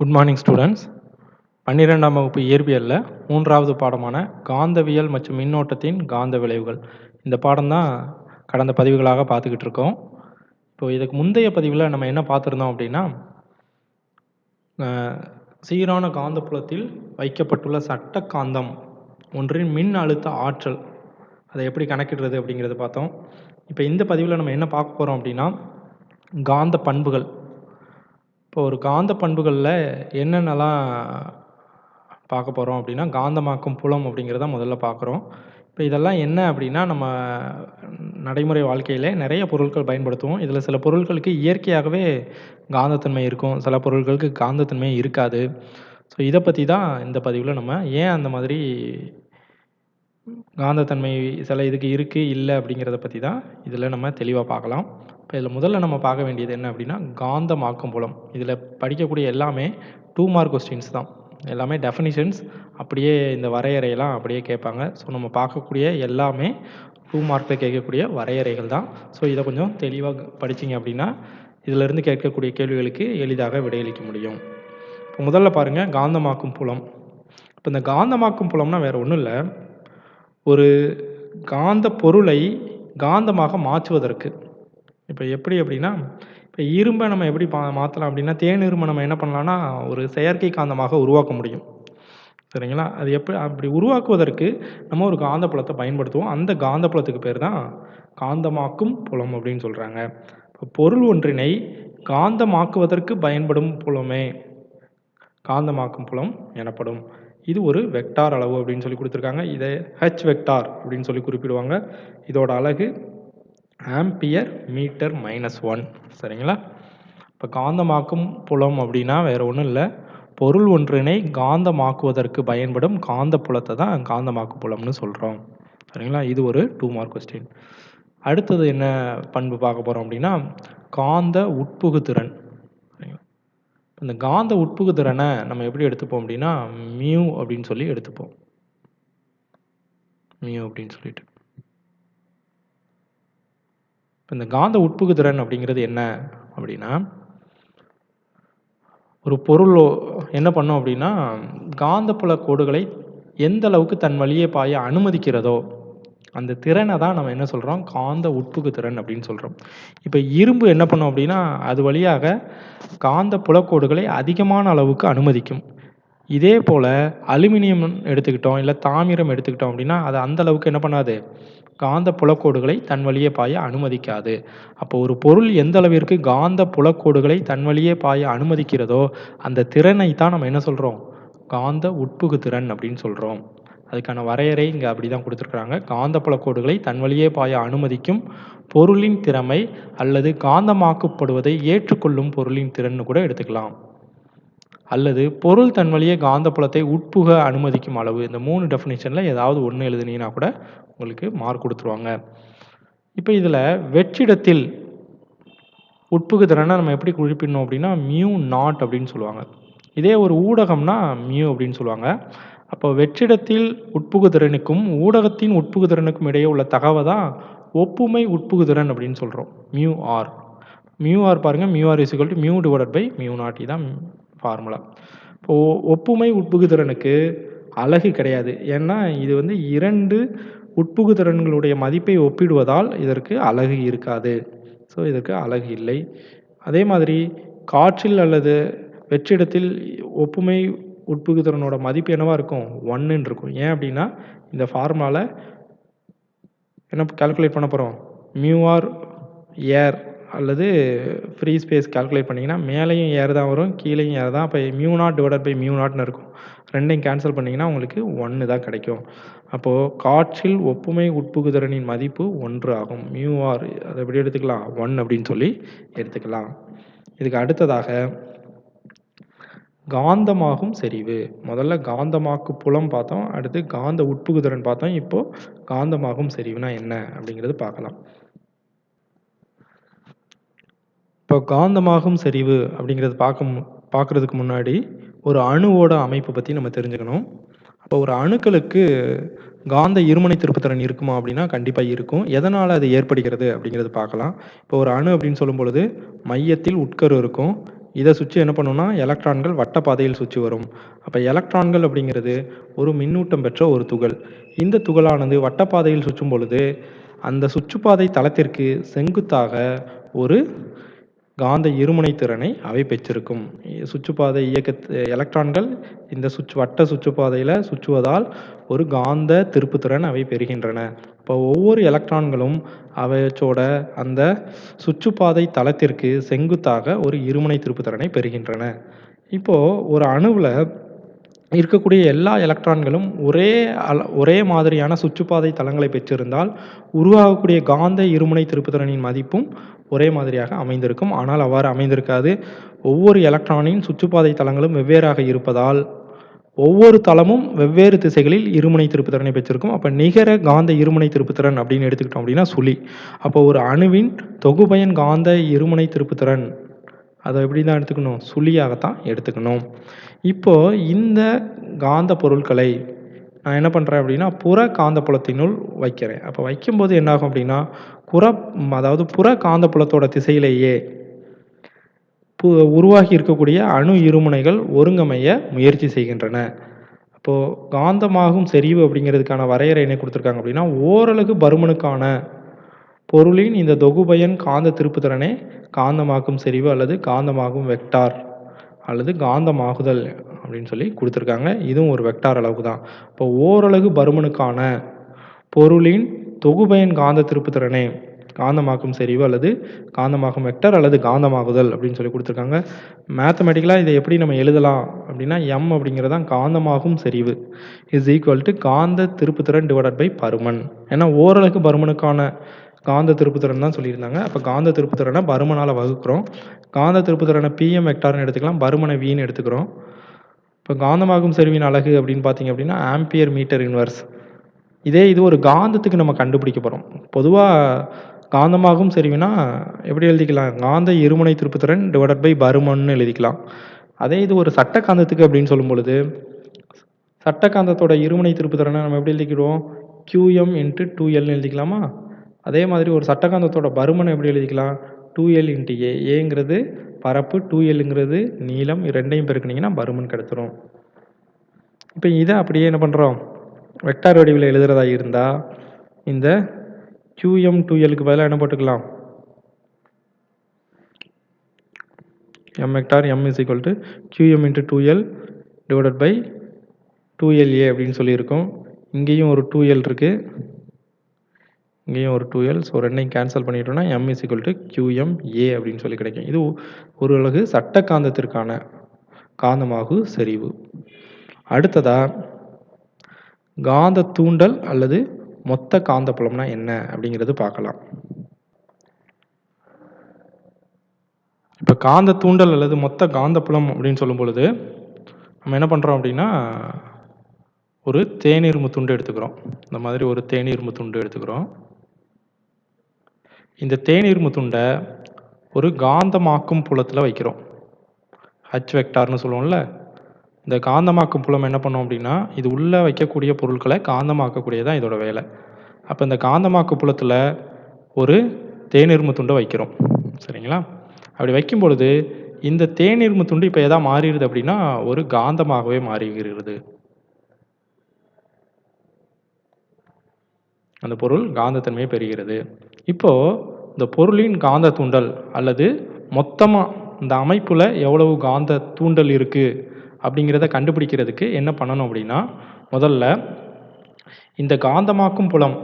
Good morning students பன்னிரெண்டாம் வகுப்பு இயற்பியலில் மூன்றாவது பாடமான காந்தவியல் மற்றும் மின்னோட்டத்தின் காந்த விளைவுகள். இந்த பாடம் தான் கடந்த பதிவுகளாக பார்த்துக்கிட்டு இருக்கோம். இப்போ இதுக்கு முந்தைய பதிவில் நம்ம என்ன பார்த்துருந்தோம் அப்படின்னா சீரான காந்தப்புலத்தில் வைக்கப்பட்டுள்ள சட்ட காந்தம் ஒன்றின் மின் அழுத்த ஆற்றல். அதை எப்படி கணக்கிடுறது அப்படிங்கிறத பார்த்தோம். இப்போ இந்த பதிவில் நம்ம என்ன பார்க்க போகிறோம் அப்படின்னா காந்த பண்புகள். இப்போ ஒரு காந்த பண்புகளில் என்னென்னலாம் பார்க்க போகிறோம் அப்படின்னா காந்தமாக்கும் புலம் அப்படிங்கிறத முதல்ல பார்க்குறோம். இப்போ இதெல்லாம் என்ன அப்படின்னா நம்ம நடைமுறை வாழ்க்கையில் நிறைய பொருட்கள் பயன்படுத்துவோம். இதில் சில பொருட்களுக்கு இயற்கையாகவே காந்தத்தன்மை இருக்கும். சில பொருட்களுக்கு காந்தத்தன்மை இருக்காது. ஸோ இதை பற்றி தான் இந்த பதிவில் நம்ம ஏன் அந்த மாதிரி காந்தத்தன்மை சில இதுக்கு இருக்குது இல்லை அப்படிங்கிறத பற்றி தான் இதில் நம்ம தெளிவாக பார்க்கலாம். இப்போ இதில் முதல்ல நம்ம பார்க்க வேண்டியது என்ன அப்படின்னா காந்தமாக்கும் புலம். இதில் படிக்கக்கூடிய எல்லாமே டூ மார்க் கொஸ்டின்ஸ் தான். எல்லாமே டெஃபனிஷன்ஸ் அப்படியே இந்த வரையறையெல்லாம் அப்படியே கேட்பாங்க. ஸோ நம்ம பார்க்கக்கூடிய எல்லாமே டூ மார்க்கில் கேட்கக்கூடிய வரையறைகள் தான். ஸோ இதை கொஞ்சம் தெளிவாக படிச்சீங்க அப்படின்னா இதிலிருந்து கேட்கக்கூடிய கேள்விகளுக்கு எளிதாக விடையளிக்க முடியும். இப்போ முதல்ல பாருங்கள் காந்தமாக்கும் புலம். இப்போ இந்த காந்தமாக்கும் புலம்னா வேறு ஒன்றும் இல்லை. ஒரு காந்த பொருளை காந்தமாக மாற்றுவதற்கு. இப்போ எப்படி அப்படின்னா இப்போ இரும்பை நம்ம எப்படி பா மாற்றலாம் அப்படின்னா தேன் இரும்பை நம்ம என்ன பண்ணலாம்னா ஒரு செயற்கை காந்தமாக உருவாக்க முடியும். சரிங்களா? அது எப்படி அப்படி உருவாக்குவதற்கு நம்ம ஒரு காந்தப்புலத்தை பயன்படுத்துவோம். அந்த காந்தப்புலத்துக்கு பேர் தான் காந்தமாக்கும் புலம் அப்படின்னு சொல்கிறாங்க இப்போ பொருள் ஒன்றினை காந்தமாக்குவதற்கு பயன்படும் புலமே. காந்தமாக்கும் புலம் எனப்படும். இது ஒரு வெக்டார் அளவு அப்படின்னு சொல்லி கொடுத்துருக்காங்க. இதை ஹெச் வெக்டார் அப்படின்னு சொல்லி குறிப்பிடுவாங்க. இதோட அழகு ஆம்பியர் மீட்டர் மைனஸ் ஒன். சரிங்களா? இப்போ காந்தமாக்கும் புலம் அப்படின்னா வேறு ஒன்றும் இல்லை. பொருள் ஒன்றினை காந்தமாக்குவதற்கு பயன்படும் காந்த புலத்தை தான் காந்தமாக்கு புலம்னு சொல்கிறோம் சரிங்களா? இது ஒரு டூ மார்க் கொஸ்டின் அடுத்தது என்ன பண்பு பார்க்க போகிறோம் அப்படின்னா காந்த உட்புகுத்திறன். இந்த காந்த உட்புகுதிறனை நம்ம எப்படி எடுத்துப்போம் அப்படின்னா மியூ அப்படின்னு சொல்லி எடுத்துப்போம். மியூ அப்படின்னு சொல்லிட்டு. இந்த காந்த உட்புகுதிறன் அப்படிங்கிறது என்ன அப்படின்னா ஒரு பொருள் என்ன பண்ணும் அப்படின்னா காந்தப்புல கோடுகளை எந்த அளவுக்கு தன் வழியே பாய அனுமதிக்கிறதோ அந்த திறனை தான் நம்ம என்ன சொல்கிறோம் காந்த உட்புகு திறன் அப்படின்னு சொல்கிறோம் இப்போ இரும்பு என்ன பண்ணும் அப்படின்னா அது வழியாக காந்த புலக்கோடுகளை அதிகமான அளவுக்கு அனுமதிக்கும். இதே போல் அலுமினியம் எடுத்துக்கிட்டோம் இல்லை தாமிரம் எடுத்துக்கிட்டோம் அப்படின்னா அது அந்த அளவுக்கு என்ன பண்ணாது? காந்த புலக்கோடுகளை தன் வழியே பாய அனுமதிக்காது. அப்போ ஒரு பொருள் எந்த அளவிற்கு காந்த புலக்கோடுகளை தன் வழியே பாய அனுமதிக்கிறதோ அந்த திறனை தான் நம்ம என்ன சொல்கிறோம் காந்த உட்புகு திறன் அப்படின்னு சொல்கிறோம் அதுக்கான வரையறை இங்கே அப்படி தான் கொடுத்துருக்குறாங்க. காந்தப்புல கோடுகளை தன் வழியே பாய அனுமதிக்கும் பொருளின் திறமை அல்லது காந்தமாக்கப்படுவதை ஏற்றுக்கொள்ளும் பொருளின் திறன்னு கூட எடுத்துக்கலாம். அல்லது பொருள் தன் வழியே காந்தப்புலத்தை உட்புக அனுமதிக்கும் அளவு இந்த மூணு டெஃபினேஷனில் ஏதாவது ஒன்று எழுதுனீங்கன்னா கூட உங்களுக்கு மார்க் கொடுத்துருவாங்க. இப்போ இதில் வெற்றிடத்தில் உட்புகு திறனை நம்ம எப்படி குறிப்பிடணும் அப்படின்னா மியூ நாட் அப்படின்னு சொல்லுவாங்க. இதே ஒரு ஊடகம்னா மியூ அப்படின்னு சொல்லுவாங்க. அப்போ வெற்றிடத்தில் உட்புகுதிறனுக்கும் ஊடகத்தின் உட்புகுதிறனுக்கும் இடையே உள்ள தகவை தான் ஒப்புமை உட்புகுதிறன் அப்படின்னு சொல்கிறோம் மியூ ஆர் மியூ ஆர் பாருங்கள் mu R is equal to mu divided by mu naught தான் ஃபார்முலா இப்போ ஒப்புமை உட்புகுதிறனுக்கு அழகு கிடையாது. ஏன்னா இது வந்து இரண்டு உட்புகுதிறன்களுடைய மதிப்பை ஒப்பிடுவதால் இதற்கு அழகு இருக்காது. ஸோ இதற்கு அழகு இல்லை. அதே மாதிரி காற்றில் அல்லது வெற்றிடத்தில் ஒப்புமை உட்புகு திறனோட மதிப்பு என்னவா இருக்கும்? ஒன்றுன்னு இருக்கும். ஏன் அப்படின்னா இந்த ஃபார்முலாவில் என்ன கால்குலேட் பண்ண போகிறோம் மியூஆர் ஏர் அல்லது ஃப்ரீ ஸ்பேஸ் கால்குலேட் பண்ணிங்கன்னா மேலேயும் ஏர் தான் வரும் கீழேயும் ஏர் தான். அப்போ mu naught divided by mu நாட்னு இருக்கும். ரெண்டையும் கேன்சல் பண்ணிங்கன்னா உங்களுக்கு ஒன்று தான் கிடைக்கும். அப்போது காற்றில் ஒப்புமை உட்புகுதிறனின் மதிப்பு ஒன்று ஆகும். மியூ ஆர் அதை எப்படி எடுத்துக்கலாம்? ஒன் அப்படின்னு சொல்லி எடுத்துக்கலாம். இதுக்கு அடுத்ததாக காந்தமாகும் செறிவு. முதல்ல காந்தமாக்கு புலம் பார்த்தோம் அடுத்து காந்த உட்புகுதிறன் பார்த்தோம். இப்போ காந்தமாகும் செறிவுனா என்ன அப்படிங்கிறது பார்க்கலாம். இப்போ காந்தமாகும் செறிவு அப்படிங்கிறது பார்க்க பார்க்குறதுக்கு முன்னாடி ஒரு அணுவோட அமைப்பு பற்றி நம்ம தெரிஞ்சுக்கணும். அப்போ ஒரு அணுக்களுக்கு காந்த இருமனை திருப்புத்திறன் இருக்குமா அப்படின்னா கண்டிப்பாக இருக்கும். எதனால் அது ஏற்படுகிறது அப்படிங்கிறது பார்க்கலாம். இப்போ ஒரு அணு அப்படின்னு சொல்லும் பொழுது மையத்தில் உட்கரு இருக்கும். இதை சுற்றி என்ன பண்ணுன்னா எலக்ட்ரான்கள் வட்ட பாதையில் சுற்றி வரும். அப்போ எலக்ட்ரான்கள் அப்படிங்கிறது ஒரு மின்னூட்டம் பெற்ற ஒரு துகள். இந்த துகளானது வட்டப்பாதையில் சுற்றும் பொழுது அந்த சுற்றுப்பாதை தளத்திற்கு செங்குத்தாக ஒரு காந்த இருமுனை திறனை அவை பெற்றிருக்கும். சுற்றுப்பாதை இயக்க எலக்ட்ரான்கள் இந்த சுற்று வட்ட சுற்றுப்பாதையில் சுற்றுவதால் ஒரு காந்த திருப்புத்திறன் அவை பெறுகின்றன. இப்போ ஒவ்வொரு எலக்ட்ரான்களும் அவற்றோட அந்த சுற்றுப்பாதை தளத்திற்கு செங்குத்தாக ஒரு இருமுனை திருப்புத்திறனை பெறுகின்றன. இப்போது ஒரு அணுவில் இருக்கக்கூடிய எல்லா எலக்ட்ரான்களும் ஒரே அல ஒரே மாதிரியான சுற்றுப்பாதை தளங்களை பெற்றிருந்தால் உருவாகக்கூடிய காந்த இருமுனை திருப்புத்திறனின் மதிப்பும் ஒரே மாதிரியாக அமைந்திருக்கும். ஆனால் அவ்வாறு அமைந்திருக்காது. ஒவ்வொரு எலக்ட்ரானின் சுற்றுப்பாதை தளங்களும் வெவ்வேறாக இருப்பதால் ஒவ்வொரு தளமும் வெவ்வேறு திசைகளில் இருமுனை திருப்புத்திறனை பெற்றிருக்கும். அப்போ நிகர காந்த இருமுனை திருப்புத்திறன் அப்படின்னு எடுத்துக்கிட்டோம் அப்படின்னா சுழி. அப்போ ஒரு அணுவின் தொகுபயன் காந்த இருமுனை திருப்புத்திறன் அதை எப்படி தான் எடுத்துக்கணும்? சுழியாகத்தான் எடுத்துக்கணும். இப்போது இந்த காந்த பொருட்களை நான் என்ன பண்ணுறேன் அப்படின்னா புற காந்தப்புலத்தினுள் வைக்கிறேன். அப்போ வைக்கும்போது என்னாகும் அப்படின்னா புற அதாவது புற காந்தப்புலத்தோட திசையிலேயே பு உருவாகி இருக்கக்கூடிய அணு இருமுனைகள் ஒருங்கமைய முயற்சி செய்கின்றன. அப்போது காந்தமாகும் செறிவு அப்படிங்கிறதுக்கான வரையறை என்ன கொடுத்துருக்காங்க அப்படின்னா ஓரளவுக்கு பருமனுக்கான பொருளின் இந்த தொகுபயன் காந்த திருப்புத்திறனே காந்தமாக்கும் செறிவு அல்லது காந்தமாகும் வெக்டார் அல்லது காந்தமாகுதல் அப்படின்னு சொல்லி கொடுத்துருக்காங்க. இதுவும் ஒரு வெக்டார் அளவுக்கு தான் இப்போ ஓரலகு பருமனுக்கான பொருளின் தொகுபயன் காந்த திருப்புத்திறனே காந்தமாக்கும் செறிவு அல்லது காந்தமாகும் வெக்டர் அல்லது காந்தமாகுதல் அப்படின்னு சொல்லி கொடுத்துருக்காங்க. மேத்தமெட்டிக்கலாக இதை எப்படி நம்ம எழுதலாம் அப்படின்னா எம் அப்படிங்கிறது தான் காந்தமாகும் செறிவு. இஸ் ஈக்குவல் டு காந்த திருப்புத்திறன் டிவைடட் பை பருமன். ஏன்னா ஓரளவுக்கு பருமனுக்கான காந்த திருப்புத்திறன் தான் சொல்லியிருந்தாங்க. அப்போ காந்த திருப்புத்திறனை பருமனால் வகுக்கிறோம். காந்த திருப்புத்திறனை பிஎம் வெக்டார்னு எடுத்துக்கலாம். பருமனை வின்னு எடுத்துக்கிறோம். இப்போ காந்தமாகும் செறிவின் அழகு அப்படின்னு பார்த்தீங்க அப்படின்னா ஆம்பியர் மீட்டர் இன்வர்ஸ். இதே இது ஒரு காந்தத்துக்கு நம்ம கண்டுபிடிக்க போகிறோம் பொதுவாக காந்தமாகும் செறிவுனா எப்படி எழுதிக்கலாம்? காந்த இருமுனை திருப்புத்திறன் டிவைடட் பை பருமன்னு எழுதிக்கலாம். அதே இது ஒரு சட்ட காந்தத்துக்கு அப்படின்னு சொல்லும் பொழுது சட்ட காந்தத்தோட இருமுனை திருப்புத்திறனை நம்ம எப்படி எழுதிக்கிடுவோம்? கியூஎம் இன்ட்டு டூ எல்னு எழுதிக்கலாமா? அதே மாதிரி ஒரு சட்டகாந்தத்தோட பருமனை எப்படி எழுதிக்கலாம்? டூ எல் இன்ட்டு ஏ ஏங்கிறது பரப்பு டூ எல்லுங்கிறது நீளம் ரெண்டையும் பெருக்குனீங்கன்னா பருமன் கிடச்சிரும் இப்போ இதை அப்படியே என்ன பண்ணுறோம் வெக்டார் வடிவில் எழுதுறதா இருந்தால் இந்த கியூஎம் டூ எல்லுக்கு பதிலாக என்ன போட்டுக்கலாம்? M vector M is equal to QM into two L divided by two LA அப்படின்னு சொல்லியிருக்கோம். இங்கேயும் ஒரு டூ எல் இருக்குது இங்கேயும் ஒரு டூ எல் ஸோ ரெண்டையும் கேன்சல் பண்ணிட்டோம்னா M is equal to Q M A அப்படின்னு சொல்லி கிடைக்கும். இது ஒரு அழகு சட்ட காந்தத்திற்கான காந்தமாகு செறிவு. அடுத்ததாக காந்த தூண்டல் அல்லது மொத்த காந்தப்புலம்னா என்ன அப்படிங்கிறது பார்க்கலாம். இப்போ காந்த தூண்டல் அல்லது மொத்த காந்தப்புலம் அப்படின்னு சொல்லும் பொழுது நம்ம என்ன பண்ணுறோம் அப்படின்னா ஒரு தேநீர்மு துண்டு எடுத்துக்கிறோம். இந்த மாதிரி ஒரு தேநீர்மு துண்டு எடுத்துக்கிறோம். இந்த தேநீர்மு துண்டை ஒரு காந்தமாக்கும் புலத்தில் வைக்கிறோம். ஹச் வெக்டார்னு சொல்லுவோம்ல இந்த காந்தமாக்கும் புலம் என்ன பண்ணோம் அப்படின்னா இது உள்ளே வைக்கக்கூடிய பொருட்களை காந்தமாக்கக்கூடியதான் இதோட வேலை. அப்போ இந்த காந்தமாக்கு புலத்தில் ஒரு தேநீர்ம துண்டை வைக்கிறோம். சரிங்களா? அப்படி வைக்கும் பொழுது இந்த தேநீர்ம துண்டு இப்போ எதா மாறிடுது அப்படின்னா ஒரு காந்தமாகவே மாறுகிறது. அந்த பொருள் காந்தத்தன்மையை பெறுகிறது. இப்போது இந்த பொருளின் காந்த தூண்டல் அல்லது மொத்தமாக இந்த அமைப்பில் எவ்வளவு காந்த தூண்டல் இருக்குது அப்படிங்கிறத கண்டுபிடிக்கிறதுக்கு என்ன பண்ணணும் அப்படின்னா முதல்ல இந்த காந்தமாக்கும் புலம்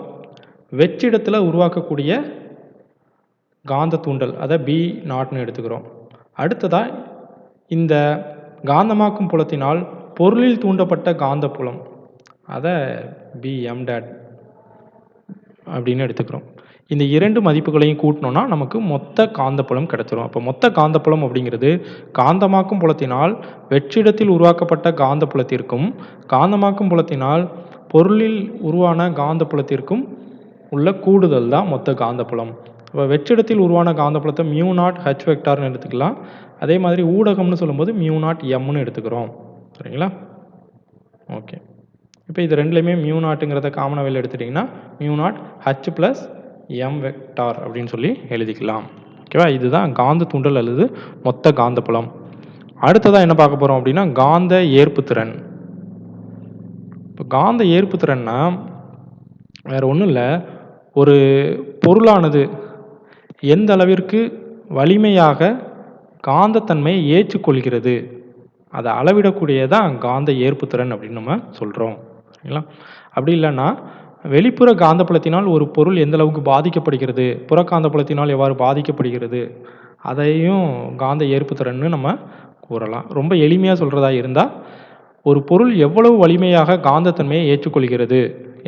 வெற்றிடத்தில் உருவாக்கக்கூடிய காந்த தூண்டல் அதை பி நாட்னு எடுத்துக்கிறோம். அடுத்ததாக இந்த காந்தமாக்கும் புலத்தினால் பொருளில் தூண்டப்பட்ட காந்த புலம் அதை பி எம் டேட் அப்படின்னு எடுத்துக்கிறோம். இந்த இரண்டு மதிப்புகளையும் கூட்டினோன்னா நமக்கு மொத்த காந்தப்புலம் கிடைச்சிரும். அப்போ மொத்த காந்தப்புலம் அப்படிங்கிறது காந்தமாக்கும் புலத்தினால் வெற்றிடத்தில் உருவாக்கப்பட்ட காந்தப்புலத்திற்கும் காந்தமாக்கும் புலத்தினால் பொருளில் உருவான காந்தப்புலத்திற்கும் உள்ள கூடுதல் தான் மொத்த காந்தப்புலம். இப்போ வெற்றிடத்தில் உருவான காந்தப்புலத்தை மியூ நாட் ஹெச் வெக்டார்னு எடுத்துக்கலாம். அதே மாதிரி ஊடகம்னு சொல்லும்போது மியூ நாட் எம்னு எடுத்துக்கிறோம். சரிங்களா? இப்போ இது ரெண்டுலேயுமே மியூ நாட்டுங்கிறத காமனாக வெளில எடுத்துட்டிங்கன்னா mu naught H plus M vector அப்படின்னு சொல்லி எழுதிக்கலாம். ஓகேவா இதுதான் காந்த தூண்டல் அல்லது மொத்த காந்தப்புலம் அடுத்ததாக என்ன பார்க்க போகிறோம் அப்படின்னா காந்த ஏற்புத்திறன் இப்போ காந்த ஏற்புத்திறன்னா வேற ஒன்றும் இல்லை. ஒரு பொருளானது எந்த அளவிற்கு வலிமையாக காந்தத்தன்மையை ஏற்றுக்கொள்கிறது அதை அளவிடக்கூடியதான் காந்த ஏற்புத்திறன் அப்படின்னு நம்ம சொல்கிறோம் ஓகேங்களா அப்படி இல்லைன்னா வெளிப்புற காந்தப்புலத்தினால் ஒரு பொருள் எந்த அளவுக்கு பாதிக்கப்படுகிறது? புறக்காந்தப்புலத்தினால் எவ்வாறு பாதிக்கப்படுகிறது? அதையும் காந்த ஏற்புத்திறன்னு நம்ம கூறலாம். ரொம்ப எளிமையாக சொல்கிறதா இருந்தால் ஒரு பொருள் எவ்வளவு வலிமையாக காந்தத்தன்மையை ஏற்றுக்கொள்கிறது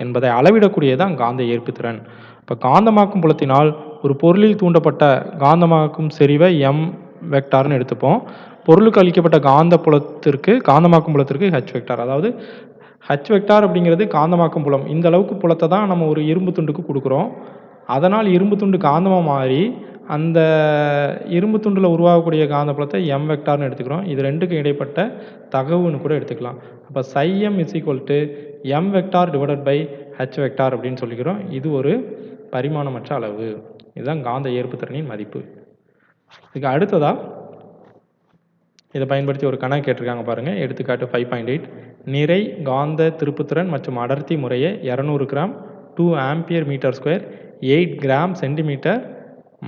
என்பதை அளவிடக்கூடியதான் காந்த ஏற்புத்திறன் இப்போ காந்தமாக்கும் புலத்தினால் ஒரு பொருளில் தூண்டப்பட்ட காந்தமாக்கும் செறிவை எம் வெக்டார்னு எடுத்துப்போம். பொருளுக்கு அளிக்கப்பட்ட காந்த புலத்திற்கு காந்தமாக்கும் புலத்திற்கு ஹெச் வெக்டார் அதாவது ஹச் வெக்டார் அப்படிங்கிறது காந்தமாக்கும் புலம். இந்த அளவுக்கு புலத்தை தான் நம்ம ஒரு இரும்பு துண்டுக்கு கொடுக்குறோம். அதனால் இரும்பு துண்டு காந்தமாக மாறி அந்த இரும்பு துண்டில் உருவாகக்கூடிய காந்தப்புலத்தை எம் வெக்டார்னு எடுத்துக்கிறோம். இது ரெண்டுக்கும் இடைப்பட்ட தகவுன்னு கூட எடுத்துக்கலாம். அப்போ psi M is equal to M vector divided by H vector அப்படின்னு சொல்லிக்கிறோம். இது ஒரு பரிமாணமற்ற அளவு. இதுதான் காந்த ஏற்புத்திறனின் மதிப்பு. இதுக்கு அடுத்ததாக இதை பயன்படுத்தி ஒரு கணக்கு கேட்டிருக்காங்க பாருங்கள் எடுத்துக்காட்டு ஃபைவ் பாயிண்ட் எயிட் நிறை காந்த திருப்புத்திறன் மற்றும் அடர்த்தி முறையே இரநூறு gram two ampere metre square eight gram centimetre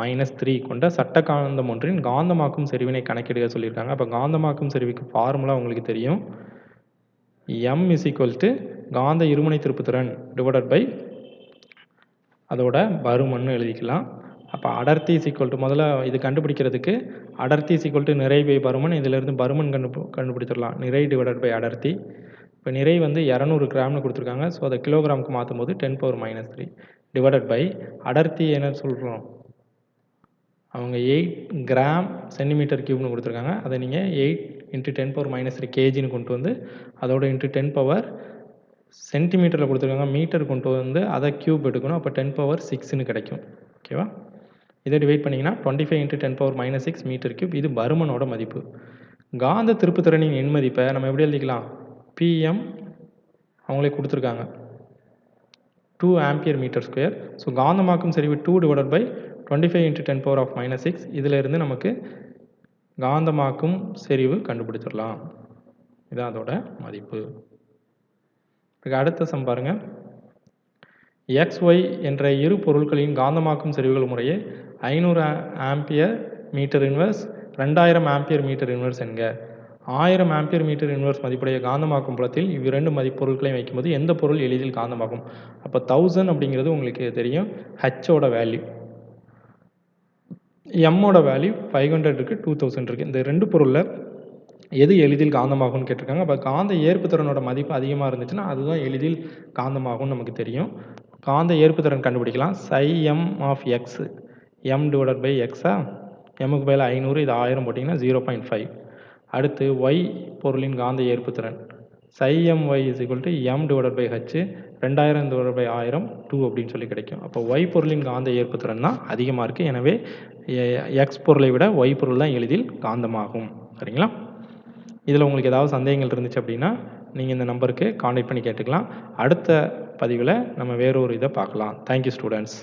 minus three கொண்ட சட்ட காந்தம் ஒன்றின் காந்தமாக்கும் செறிவினை கணக்கிடுக சொல்லியிருக்காங்க. அப்போ காந்தமாக்கும் செறிவுக்கு ஃபார்முலா உங்களுக்கு தெரியும். எம் இஸ் ஈக்குவல் டு காந்த இருமுனை திருப்புத்திறன் டிவைடட் பை அதோட பருமன்னு எழுதிக்கலாம். அப்போ அடர்த்தி இஸ் ஈக்குவல் டு முதல்ல இது கண்டுபிடிக்கிறதுக்கு அடர்த்தி இஸ் ஈக்குவல் டு நிறை பை பருமன் இதிலிருந்து பருமன் கண்டு கண்டுபிடிச்சிடலாம். நிறை டிவைடட் பை அடர்த்தி. இப்போ நிறை வந்து இரநூறு கிராம்னு கொடுத்துருக்காங்க. ஸோ அதை கிலோகிராமுக்கு மாற்றும் போது ten power minus three divided by அடர்த்தி என்ன சொல்கிறோம் அவங்க எயிட் கிராம் சென்டிமீட்டர் கியூப்னு கொடுத்துருக்காங்க. அதை நீங்கள் eight into ten power minus three கேஜின்னு கொண்டு வந்து அதோட இன்ட்டு டென் பவர் சென்டிமீட்டரில் கொடுத்துருக்காங்க. மீட்டர் கொண்டு வந்து அதை கியூப் எடுக்கணும். அப்போ டென் பவர் சிக்ஸ்னு கிடைக்கும். ஓகேவா இதை டிவைட் பண்ணிங்கன்னா twenty five into ten power minus six metre cube இது பருமனோட மதிப்பு. காந்த திருப்புத்திறனின் எண்மதிப்பை நம்ம எப்படி எழுதிக்கலாம்? பிஎம் அவங்களே கொடுத்துருக்காங்க. Two ampere metre square so காந்தமாக்கும் செறிவு two divided by twenty five into ten power of minus six இதிலிருந்து நமக்கு காந்தமாக்கும் செறிவு கண்டுபிடிச்சிடலாம். இதான் அதோட மதிப்பு. இதுக்கு அடுத்த சம் பாருங்கள் எக்ஸ் ஒய் என்ற இரு பொருட்களின் காந்தமாக்கும் செறிவுகள் முறையே ஐநூறு ஆம்பியர் மீட்டர் இன்வெர்ஸ் ரெண்டாயிரம் ஆம்பியர் மீட்டர் இன்வெர்ஸ் என்க. ஆயிரம் ஆம்பியர் மீட்டர் இன்வெர்ஸ் மதிப்புடைய காந்தமாக்கும் புலத்தில் இவ்விரண்டு மதிப்பொருட்களையும் வைக்கும்போது எந்த பொருள் எளிதில் காந்தமாகும்? அப்போ தௌசண்ட் அப்படிங்கிறது உங்களுக்கு தெரியும் ஹச்சோட வேல்யூ எம்மோட வேல்யூ ஃபைவ் ஹண்ட்ரட் இருக்குது டூ தௌசண்ட் இருக்குது இந்த ரெண்டு பொருளில் எது எளிதில் காந்தமாகும்னு கேட்டிருக்காங்க. அப்போ காந்த ஏற்புத்திறனோட மதிப்பு அதிகமாக இருந்துச்சுன்னா அதுதான் எளிதில் காந்தமாகும்னு நமக்கு தெரியும். காந்த ஏற்புத்திறன் கண்டுபிடிக்கலாம். Psi M of X M divided by எக்ஸா எம்முக்கு பதில் ஐநூறு இது ஆயிரம் போட்டிங்கன்னா ஜீரோ பாயிண்ட் ஃபைவ் அடுத்து ஒய் பொருளின் காந்த ஏற்புத்திறன் psi M Y is equal to M divided by H ரெண்டாயிரம் டிவைடட் பை ஆயிரம் டூ அப்படின்னு சொல்லி கிடைக்கும். அப்போ ஒய் பொருளின் காந்த ஏற்புத்திறன் தான் அதிகமாக இருக்குது எனவே எக்ஸ் பொருளை விட ஒய் பொருள் தான் எளிதில் காந்தமாகும். சரிங்களா? இதில் உங்களுக்கு ஏதாவது சந்தேகங்கள் இருந்துச்சு அப்படின்னா நீங்கள் இந்த நம்பருக்கு காண்டாக்ட் பண்ணி கேட்டுக்கலாம். அடுத்த பதிவில் நம்ம வேறொரு இதை பார்க்கலாம். Thank you students